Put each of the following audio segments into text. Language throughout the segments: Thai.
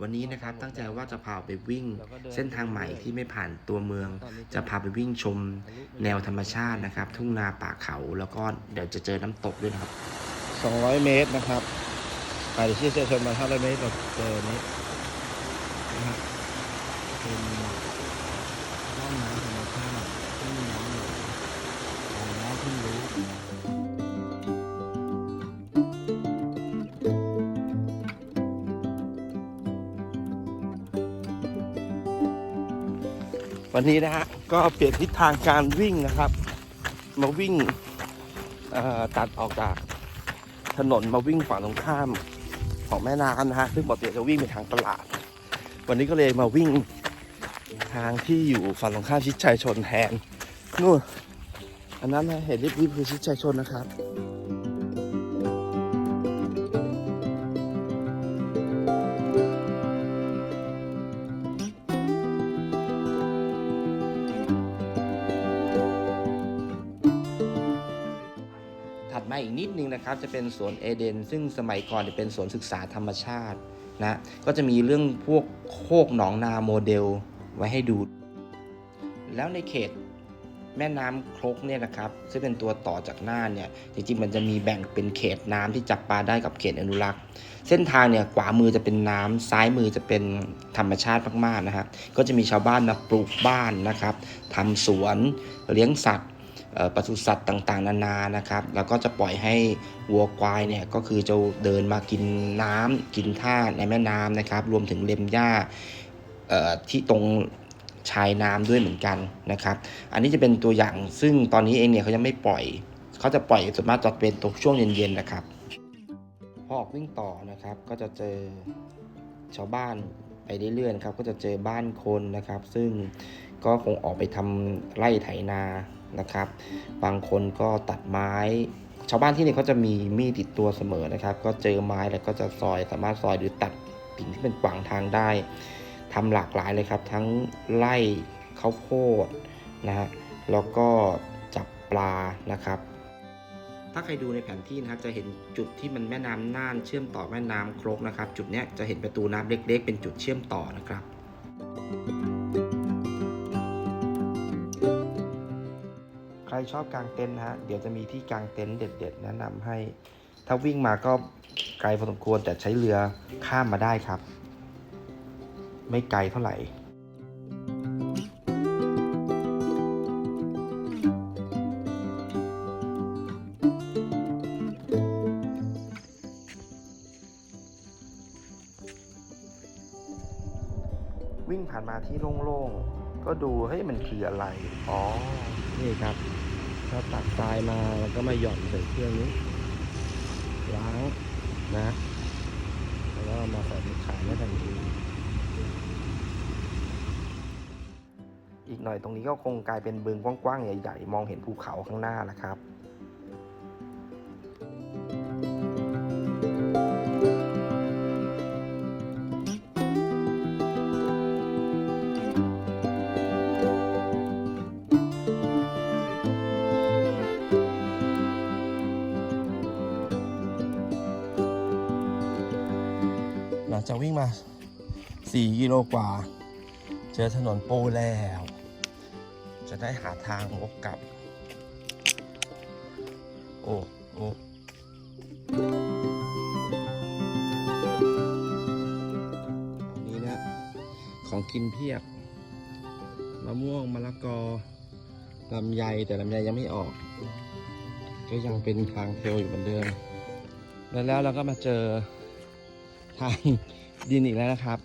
วันนี้นะครับตั้งใจว่าจะพาไปวิ่งเส้นทางใหม่ที่ไม่ผ่านตัวเมือง จะพาไปวิ่งชมแนวธรรมชาตินะครับ ทุ่งนาป่าเขาแล้วก็เดี๋ยวจะเจอน้ำตกด้วยนะครับ 200 เมตรนะครับไปที่เซชนมา500เมตรเราเจอนี้นะฮะเวันนี้นะฮะก็เปลี่ยนทิศทางการวิ่งนะครับ มาวิ่งตัดออกจากถนนมาวิ่งฝั่งตรงข้ามของแม่น้ำนะฮะซึ่งปกติจะวิ่งไปทางตลาด วันนี้ก็เลยมาวิ่งทางที่อยู่ฝั่งตรงข้ามชิดชัยชนแทนนู่นอันนั้นนะเห็นรีบๆคือชิดชัยชนนะครับ อีกนิดนึงนะครับจะเป็นสวนเอเดน ซึ่งสมัยก่อนเป็นสวนศึกษาธรรมชาตินะก็จะมีเรื่องพวกโคกหนองนาโมเดลไว้ให้ดู แล้วในเขตแม่น้ำครกเนี่ยนะครับซึ่งเป็นตัวต่อจากน่านเนี่ยจริงๆมันจะมีแบ่งเป็นเขตน้ำที่จับปลาได้กับเขตอนุรักษ์ เส้นทางเนี่ยขวามือจะเป็นน้ำซ้ายมือจะเป็นธรรมชาติมากๆนะครับก็จะมีชาวบ้านมาปลูกบ้านนะครับทำสวนเลี้ยงสัตว์ ปศุสัตว์ต่างๆ นานานะครับ แล้วก็จะปล่อยให้วัวควายเนี่ยก็คือจะเดินมากินน้ำกินท่าในแม่น้ำนะครับ รวมถึงเล็มหญ้าที่ตรงชายน้ำด้วยเหมือนกันนะครับ อันนี้จะเป็นตัวอย่างซึ่งตอนนี้เองเนี่ยเขายังไม่ปล่อย เขาจะปล่อยส่วนมากจะเป็นตกช่วงเย็นๆนะครับพอออกวิ่งต่อนะครับ ก็จะเจอชาวบ้านไปเรื่อยๆนะครับ ก็จะเจอบ้านคนนะครับ ซึ่งก็คงออกไปทำไร่ไถนา นะครับ บางคนก็ตัดไม้ ชาวบ้านที่นี่เขาจะมีมีดติดตัวเสมอนะครับ ก็เจอไม้แล้วก็จะซอยสามารถซอยหรือตัดสิ่งที่เป็นขวางทางได้ทำหลากหลายเลยครับ ทั้งไล่ข้าวโพดนะฮะแล้วก็จับปลานะครับ ถ้าใครดูในแผนที่นะครับจะเห็นจุดที่มันแม่น้ำน่านเชื่อมต่อแม่น้ำครกนะครับ จุดนี้จะเห็นประตูน้ำเล็ก ๆ เป็นจุดเชื่อมต่อนะครับใค รชอบกางเต็นท์นะฮะ เดี๋ยวจะมีที่กางเต็นท์เด็ด ๆ แนะนำให้ ถ้าวิ่งมาก็ไกลพอสมควรแต่ใช้เรือข้ามมาได้ครับ ไม่ไกลเท่าไหร่วิ่งผ่านมาที่โล่งๆ ก็ดูเฮ้ยมันคืออะไร อ๋อ นี่ครับ ถ้าตักทรายมาแล้วก็มาหย่อนใส่เครื่องนี้ ล้างนะ แล้วก็มาใส่ขายได้ทันทีอีกหน่อยตรงนี้ก็คงกลายเป็นบึงกว้างๆ ใหญ่ ๆ มองเห็นภูเขาข้างหน้าแล้วครับ หลังจากวิ่งมา 4 กิโลกว่า เจอถนนโปแล้ว จะได้หาทางวกกลับ โอ้โอ้อันนี้นะ ของกินเพียบมะม่วงมะละกอลำไยแต่ลำไยยังไม่ออก ก็ยังเป็นทางเทลอยู่เหมือนเดิม แล้วแล้วเราก็มาเจอ ทางดินอีกแล้วนะครับ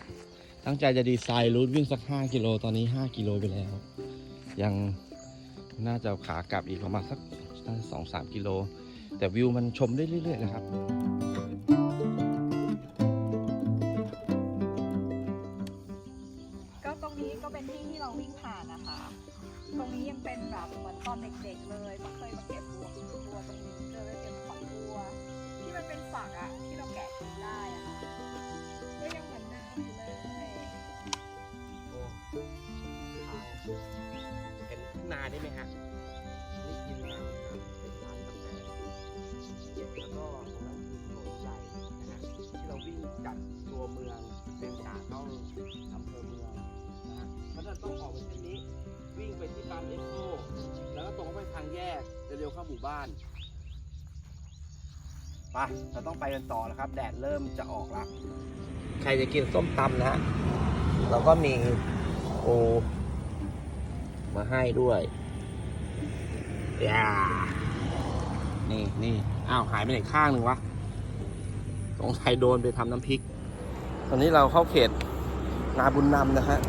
ตั้งใจจะดีไซน์รูทวิ่งสัก 5 กิโล ตอนนี้ 5 กิโลไปแล้ว ยังน่าจะขากลับอีกประมาณสักสองสามกิโล แต่วิวมันชมได้เรื่อย ๆ นะครับก็ตรงนี้ก็เป็นที่ที่เราวิ่งผ่านนะคะ ตรงนี้ยังเป็นแบบเหมือนตอนเด็กๆเลยก็เคยมาเก็บบัวบัวตรงนี้เจอเก็บฝักบัวที่มันเป็นฝักอะที่เราแกะกินได้ วิ่งไปที่ปั๊มเอสโซแล้วก็ตรงไปทางแยกจะเร็วเข้าหมู่บ้านไปเราต้องไปกันต่อแล้วครับ แดดเริ่มจะออกแล้วใครจะกินส้มตำนะฮะเราก็มีโอมาให้ด้วยย่านี่นี่อ้าวหายไปไหนข้างหนึ่งวะสงสัยโดนไปทำน้ำพริก ตอนนี้เราเข้าเขตนาบุญนำนะฮะ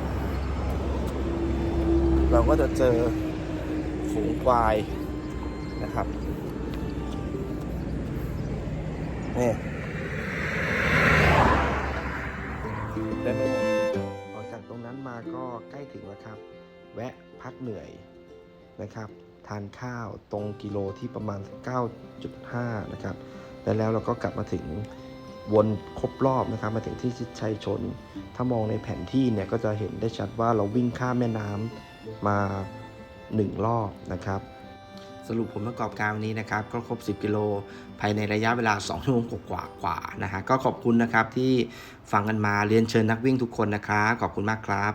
เราก็จะเจอฝูงควายนะครับนี่เต็มไหมออกจากตรงนั้นมาก็ใกล้ถึงแล้วครับ แวะพักเหนื่อยนะครับ ทานข้าวตรงกิโลที่ประมาณ 9.5 นะครับ แล้วแล้วเราก็กลับมาถึงวนครบรอบนะครับ มาถึงที่ชิดชัยชน ถ้ามองในแผนที่เนี่ยก็จะเห็นได้ชัดว่าเราวิ่งข้ามแม่น้ำ มา1รอบนะครับสรุปผลประกอบการวันนี้นะครับก็ครบ 10 กิโลภายในระยะเวลา 2 ชั่วโมงกว่ากว่านะฮะก็ขอบคุณนะครับที่ฟังกันมาเรียนเชิญนักวิ่งทุกคนนะครับขอบคุณมากครับ